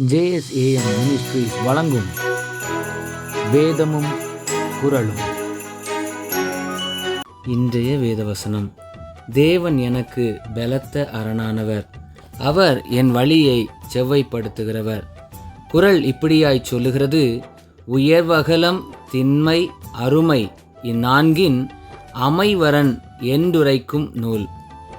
JSAM ministries வழங்கும் வேதமும் குரலும் இன்றைய வேதவசனம். தேவன் எனக்கு பலத்த அரணானவர். அவர் என் வழியை செவ்வைப்படுத்துகிறவர். குரல் இப்படியாய் சொல்லுகிறது உயர்வகலம் திண்மை அருமை இந்நான்கின் அமைவரன் என்றுரைக்கும் நூல்.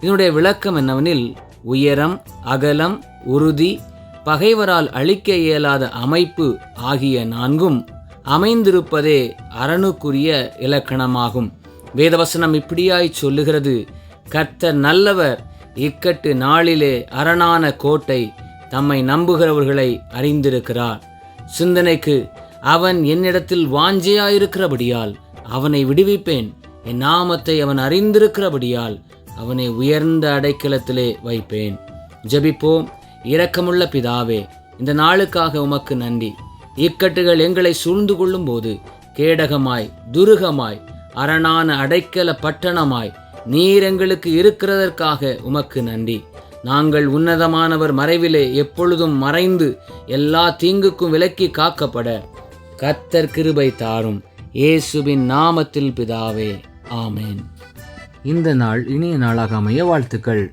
இதனுடைய விளக்கம் என்னவெனில் உயரம் அகலம் உறுதி பகைவரால் அழிக்க இயலாத அமைப்பு ஆகிய நான்கும் அமைந்திருப்பதே அரணுக்குரிய இலக்கணமாகும். வேதவசனம் இப்படியாய் சொல்லுகிறது. கர்த்தர் நல்லவர் இக்கட்டு நாளிலே அரணான கோட்டை தம்மை நம்புகிறவர்களை அறிந்திருக்கிறார். சிந்தனைக்கு அவன் என்னிடத்தில் வாஞ்சையாயிருக்கிறபடியால் அவனை விடுவிப்பேன். என் நாமத்தை அவன் அறிந்திருக்கிறபடியால் அவனை உயர்ந்த அடைக்கலத்திலே வைப்பேன். ஜெபிப்போம். இரக்கமுள்ள பிதாவே இந்த நாளுக்காக உமக்கு நன்றி. இக்கட்டுகள் எங்களை சூழ்ந்து கொள்ளும் போது கேடகமாய் துருகமாய் அரணான அடைக்கல பட்டணமாய் நீர் எங்களுக்கு இருக்கிறதற்காக உமக்கு நன்றி. நாங்கள் உன்னதமானவர் மறைவிலே எப்பொழுதும் மறைந்து எல்லா தீங்குக்கும் விலக்கி காக்கப்பட கத்தர் கிருபை தாரும். இயேசுவின் நாமத்தில் பிதாவே ஆமேன். இந்த நாள் இனிய நாளாக அமைய வாழ்த்துக்கள்.